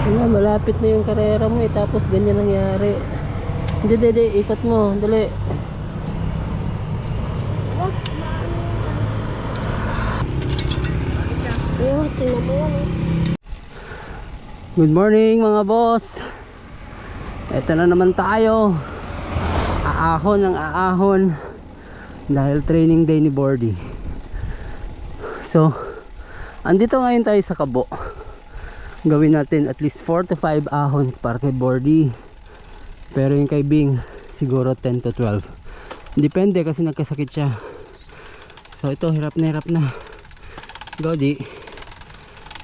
Nga, malapit na yung karera mo eh, tapos ganyan nangyari. Hindi, hindi, ikot mo, dali. Good morning mga boss. Ito na naman tayo. Aahon ng aahon dahil training day ni Bordy. So, andito ngayon tayo sa Kabo. Gawin natin at least 4 to 5 ahon para kay Bordy. Pero yung kay Bing, siguro 10 to 12. Depende kasi nagkasakit siya. So ito, hirap na hirap na. Godi.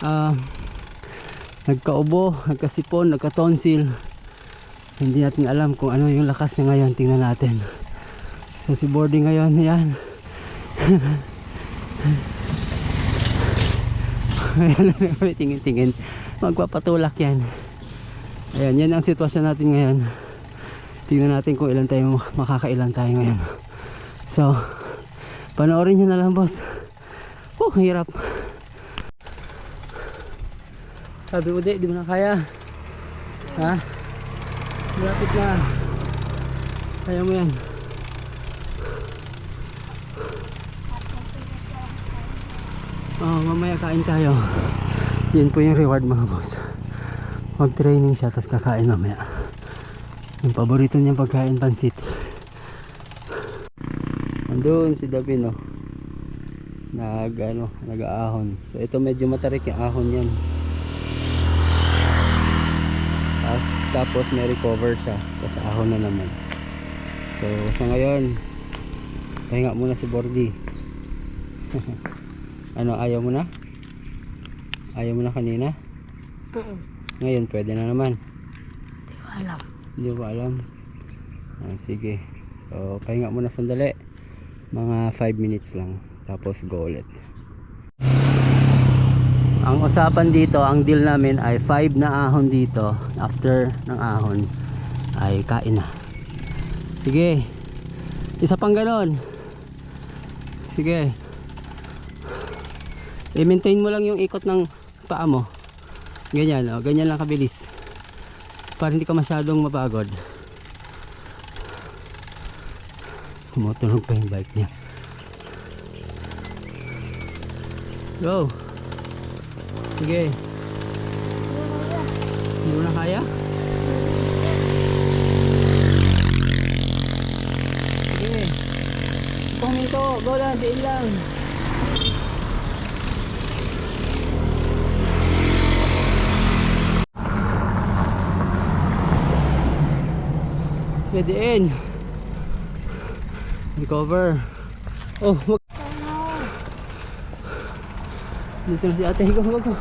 Ah, nagkaubo, nagkasipon, nagkatonsil. Hindi natin alam kung ano yung lakas niya ngayon. Tingnan natin. So si Bordy ngayon, yan. Ayan, tingin-tingin. Magpapatulak yan. Ayan, yan ang sitwasyon natin ngayon. Tingnan natin kung ilan tayo, makakailan tayo ngayon. So, panoorin nyo na lang boss. Oh, hirap. Sabi mo di, di mo na kaya. Ha? Malapit na. Kaya mo yan. Oh, mamaya kain tayo. Yun po yung reward mga boss. Mag-training siya, tapos kakain mamaya. Yung paborito niyang pagkain, pansit. Andun si Davin, oh. Nag, ano, nag-aahon. So, ito medyo matarik yung ahon yan. Tapos, tapos may recover siya. Tapos ahon na naman. So, sa ngayon, pahinga muna si Bordy. ano, ayaw mo na? Ayaw mo na kanina? Mm-mm. Ngayon, pwede na naman. Hindi ko alam. Hindi ko alam. Ah, sige. So, pahinga muna sandali. Mga 5 minutes lang. Tapos go ulit. Ang usapan dito, ang deal namin ay 5 na ahon dito. After ng ahon ay kain na. Sige. Isa pang ganon. Sige. I-maintain mo lang yung ikot ng paa mo. Ganyan, oh. ganyan lang kabilis. Para hindi ka masyadong mapagod. Tumutunog pa yung bike niya. Go. Sige. Hindi mo na kaya? Sige. Ipang minto go lang diin lang Pwede in. Recover. Oh, wag. Dito na si ate. Go, go, go.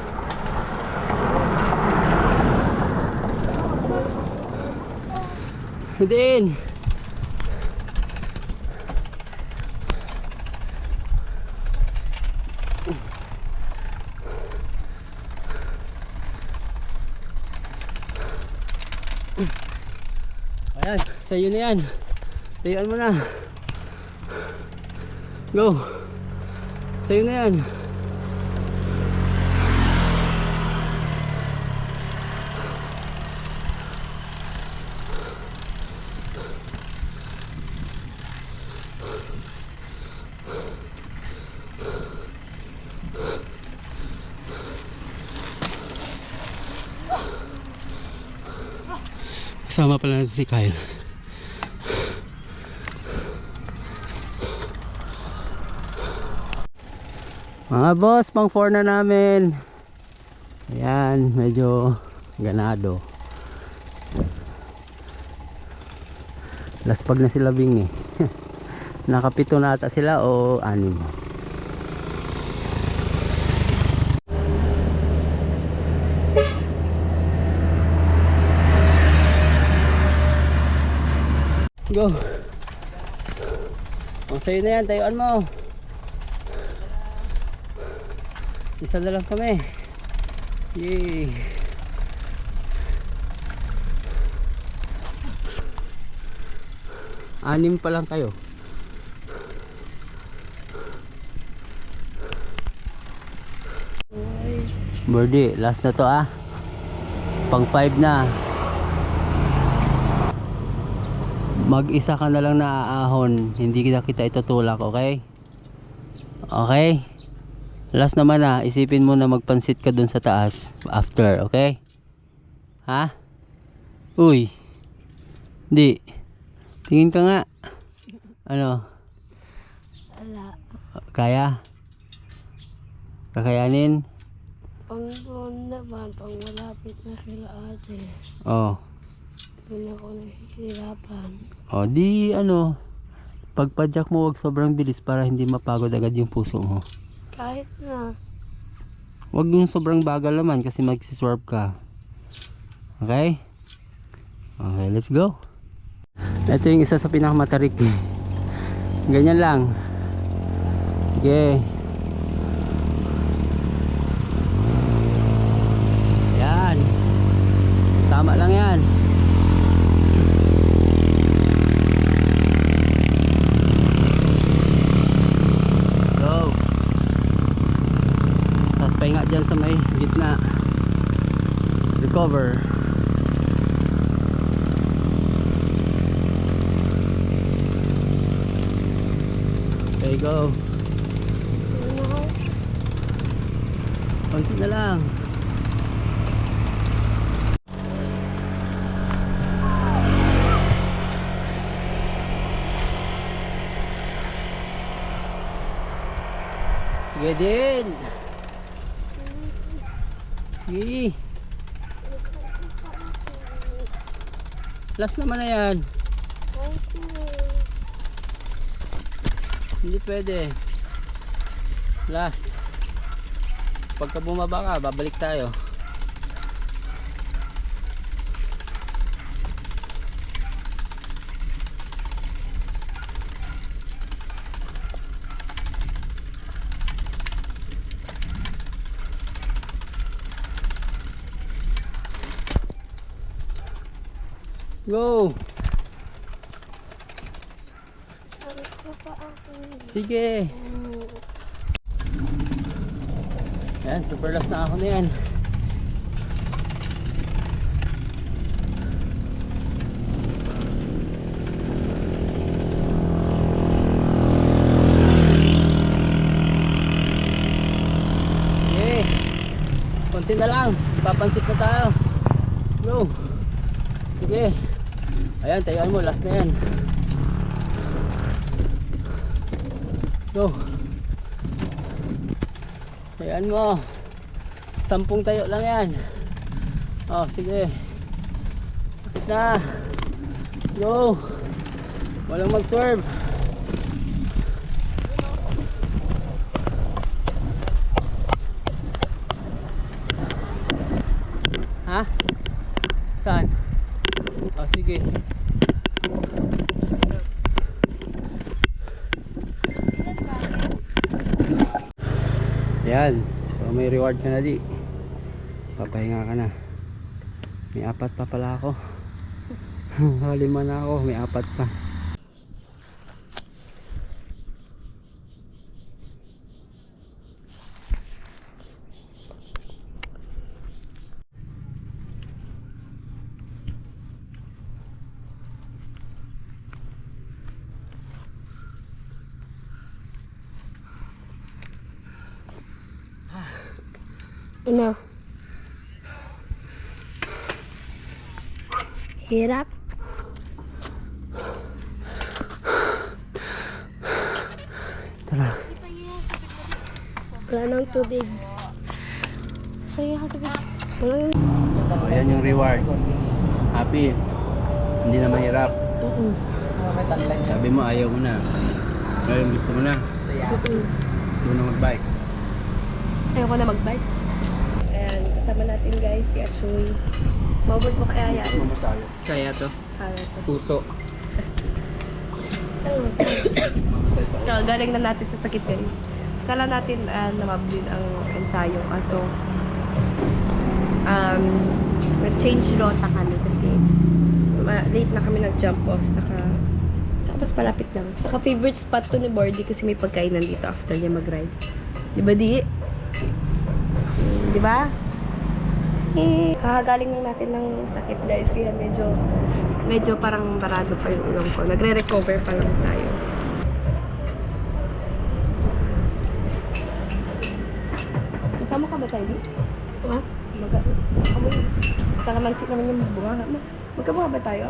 Pwede in. Ayan, sa'yo na yan. Tayaan mo na. Go. Sa'yo na yan. Kasama pala natin si Kyle. Mga boss, pang 4 na namin. Ayan, medyo ganado. Laspag na sila Bing eh. Nakapito na ata sila o anim. Go. Ang sayo na yan, tayuan mo. Isa na lang kami. Yay. Anim pa lang kayo. Birdie, last na to ah. Pang 5 na. Mag-isa ka na lang na aahon. Hindi kita kita itutulak, okay? Okay? Last naman na, isipin mo na magpansit ka dun sa taas. After, okay? Ha? Uy. Di. Tingin ka nga. Ano? Wala. Kaya? Kakayanin? Pang doon naman, pang malapit na kila ate. Oh. Doon ako nahihirapan. O di ano, pagpadyak mo wag sobrang bilis para hindi mapagod agad yung puso mo. Kahit na. Wag yung sobrang bagal naman kasi magsiswerve ka. Okay? Okay, let's go. Ito yung isa sa pinakamatarik. Ganyan lang. Sige. Yan. Tama lang yan. Go. Tapos pahinga dyan sa may gitna. Recover. Okay, go. Ano? Konti na lang. Sige din. Sige. Last naman na yan. Hindi pwede. Last. Pagka bumaba ka, babalik tayo. Go! Sige! Yan, super last na ako na yan. Konti na lang. Papansit na tayo. Go. Sige. Ayan, tayuan mo. Last na yan. Go. Ayan mo. Sampung tayo lang yan. Oh, sige. Kapit na. Go. Walang mag-serve. Ha? Saan? Oh, sige. Yan. So may reward ka na di. Papahinga ka na. May apat pa pala ako. Lima na ako. May apat pa. Ano? Hirap. Tara. Wala nang tubig. Kaya tubig. Wala nang... So, ayan yung reward. Happy. Hindi na mahirap. Mm-mm. Sabi mo ayaw mo na. Ngayon gusto mo na. Gusto mo na mag-bike. Ayoko na mag-bike. Kasama natin guys si Achoy. Maubos mo kaya yan? Kaya to. Kaya to. Puso. So, galing na natin sa sakit guys. Kala natin uh, namabilin ang ensayo kaso um, nag-change rota kami kasi late na kami nag-jump off saka saka mas palapit lang. Saka favorite spot to ni Bordy kasi may pagkainan dito after niya mag-ride. Di ba di? Di ba? Kakagaling lang natin ng sakit guys, kaya medyo medyo parang barado pa yung ilong ko. Nagre-recover pa lang tayo. Kasama ka ba tayo? Ha? Maga, kamo yung kalamansi naman yung bunga. Ma- Magkabuha ba tayo?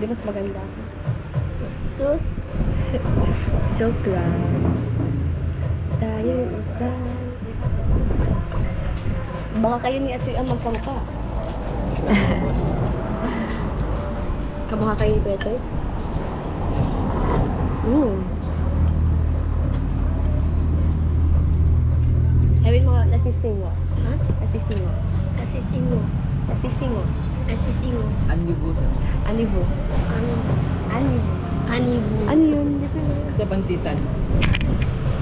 Di mas maganda ako. Bastos. Joke lang. Tayo isa. Baka kayo ni Atoy ang magkamukha. Kamukha kayo ni Atoy? Mm. Sabihin mo, nasisingo. Ha? Nasisingo. Nasisingo. Nasisingo. Nasisingo. Anibo. Anibo. Anibo. Anibo. Anibo. Ano yun? Sa pansitan.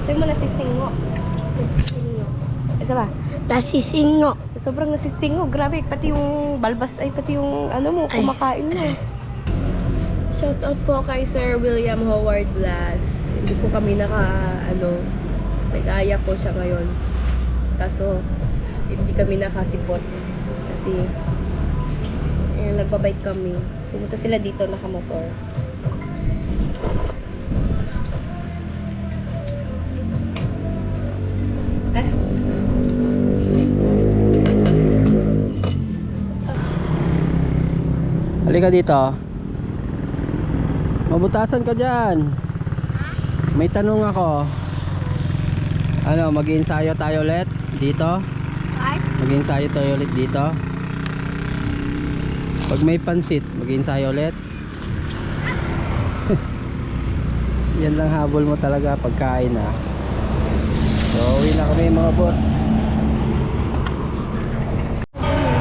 Sabi mo nasisingo. Nasisingo. Isa ba? Nasisingo. Sobrang nasisingo. Grabe. Pati yung balbas ay pati yung ano mo, kumakain mo. Shout out po kay Sir William Howard Blas. Hindi po kami naka, ano, nag-aya po siya ngayon. Kaso, hindi kami nakasipot. Kasi, eh, nagbabike kami. Pumunta sila dito nakamotor. Eh, Halika dito. Mabutasan ka dyan. May tanong ako. Ano, mag-iensayo tayo ulit dito? Mag-iensayo tayo ulit dito? Pag may pansit, mag-iensayo ulit? Yan lang habol mo talaga pagkain ah. So, uwi na kami mga boss.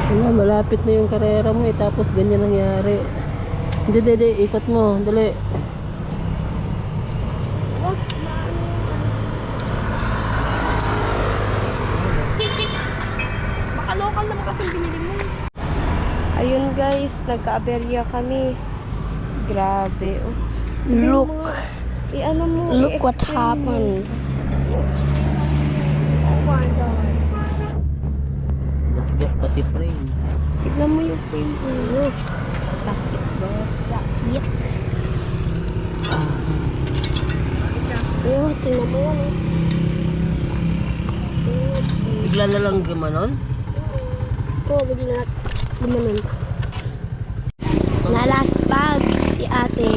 Wala, malapit na yung karera mo eh, tapos ganyan nangyari. Hindi, hindi, ikot mo, dali. Baka local naman kasi binili mo. Ayun guys, nagka-aberya kami. Grabe. Oh. Sabihin Look. Mo, i-ano mo, Look what happened. mo. Oh my God. Nakagap pati frame. Tignan mo yung frame ko. Look. Sakit ba? Sakit. Ayun, tingnan mo yan eh. Bigla na lang gumanon? Oo, bigla na gumanon. Nalaspag si ate.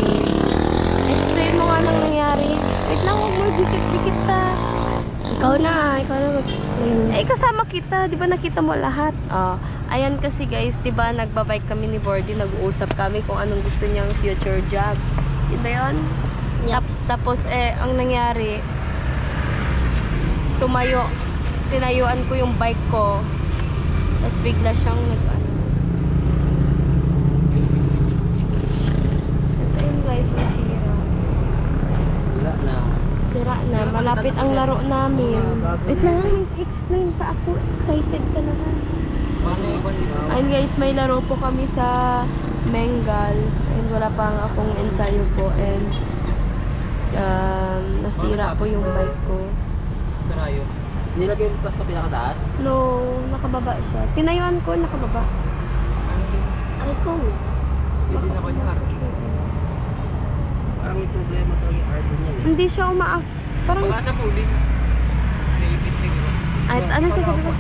Explain mo nga nang nangyari. Wait lang, huwag mo dikit-dikit ta. Ikaw na, ikaw na mag-explain. Eh, kasama kita. Di ba nakita mo lahat? Oh. Ayan kasi guys, di ba nagbabike kami ni Bordy, nag-uusap kami kung anong gusto niyang future job. Di ba yun? Tap- tapos eh, ang nangyari, tumayo, tinayuan ko yung bike ko. Tapos bigla siyang nag ano. Tapos ayun guys, nasira. Wala na. Sira na. Malapit ang laro namin. Wait lang, miss. Explain pa ako. Excited ka naman. Ayun guys, may laro po kami sa Bengal. And wala pa nga akong ensayo po. And um, nasira po yung bike ko. Karayos. Nilagay mo pa sa pinakataas? No, nakababa siya. Tinayuan ko, nakababa. Aray ko. Hindi na kanya. Parang may problema talaga yung arbor niya. eh. Hindi siya umaak. Parang, Baka sa puling. at ano sasabi ko?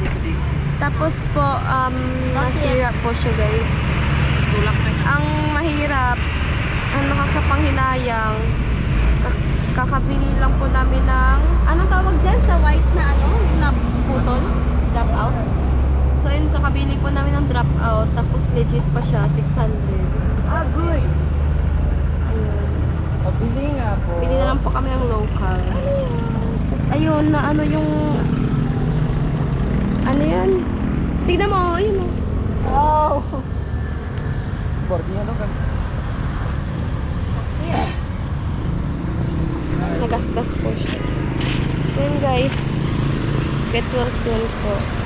Tapos po, um, nasira po siya guys. Tulak na ang mahirap, ang nakakapanghinayang, kak- kakabili lang po namin ng, anong tawag dyan sa white na ano, yung naputol, drop out. So yun, kakabili po namin ng drop out, tapos legit pa siya, 600. Agoy! Ayun. Pabili nga po. Pili na lang po kami ng local. Tapos ayun, na ano yung, ano yan? Tignan mo, ayun o. Ow! Sporty ano ka? Nagasgas po siya. So guys, get well soon po.